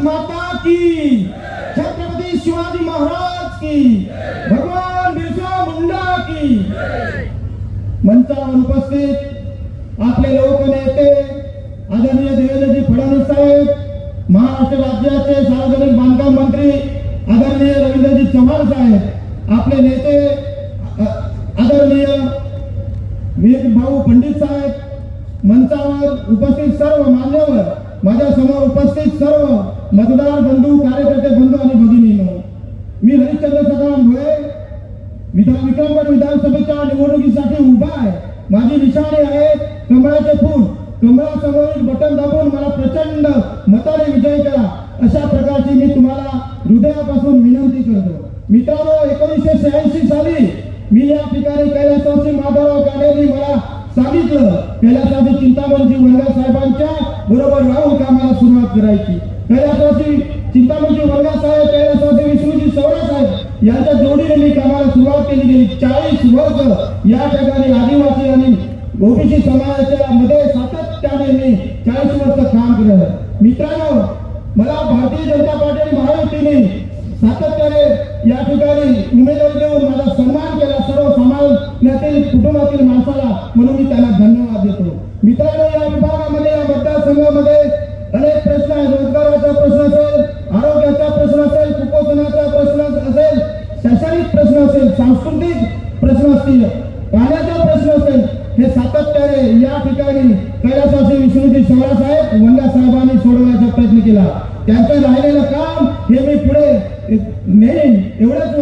भारत माता की। छत्रपती शिवाजी महाराज की। भगवान बिरसा मुंडा की। मंचावर उपस्थित आपले लोक नेते आदरणीय देवेंद्रजी फडणवीस साहेब महाराष्ट्र राज्याचे सार्वजनिक बांधकाम मंत्री आदरणीय रवींद्रजी चव्हाण साहेब आपले नेते आदरणीय वीर भाऊ पंडित साहेब मंचावर उपस्थित सर्व मान्यवर माझ्यासमोर उपस्थित मतदार बंधू कार्यकर्ते बंधू आणि भगिनीनो मी हरिश्चंद्र सदाराम भोये विधान विक्रमगड विधानसभेच्या निवडणुकीसाठी उभा आहे. माझी निशाणे आहे कमळाचे फूल. कमळासमोरील बटन दाबून मला प्रचंड मताने विजय करा. अशा प्रकारची मी तुम्हाला हृदयापासून विनंती करतो. मित्रांनो एकोणीसशे शहाऐंशी साली मी या ठिकाणी कैलासवासी माधवराव काळेंनी मला सांगितलं कैलासवासी चिंतामणजी वनगा साहेबांच्या बरोबर राहून कामाला सुरुवात करायची. कैलासवासी चिंतामणजी वनगा साहेब कैलासवासी विष्णूजी सवरा साहेब यांच्या जोडीने मी कामाला सुरुवात केली गेली. चाळीस वर्ष या ठिकाणी आदिवासी आणि ओबीसी समाजाच्या मध्ये सातत्याने मी चाळीस वर्ष काम केलं. मित्रांनो मला भारतीय जनता पार्टी आणि महायुतीने सातत्याने या ठिकाणी उमेदवारी देऊन माझा सन्मान केला. म्हणून मी त्यांना धन्यवाद देतो. मित्रांनो या विभागामध्ये या मतदारसंघामध्ये अनेक प्रश्न आहेत. रोजगाराचा प्रश्न असेल आरोग्याचा प्रश्न असेल कुपोषणाचा प्रश्न असेल शैक्षणिक प्रश्न असेल सांस्कृतिक प्रश्न असतील पाण्याचा प्रश्न असेल हे सातत्याने या ठिकाणी कैलासवासी विष्णूजी शवरा साहेब वंदा साहेबांनी सोडवण्याचा प्रयत्न केला. त्यांचं राहिलेलं काम हे मी पुढे नेईन एवढंच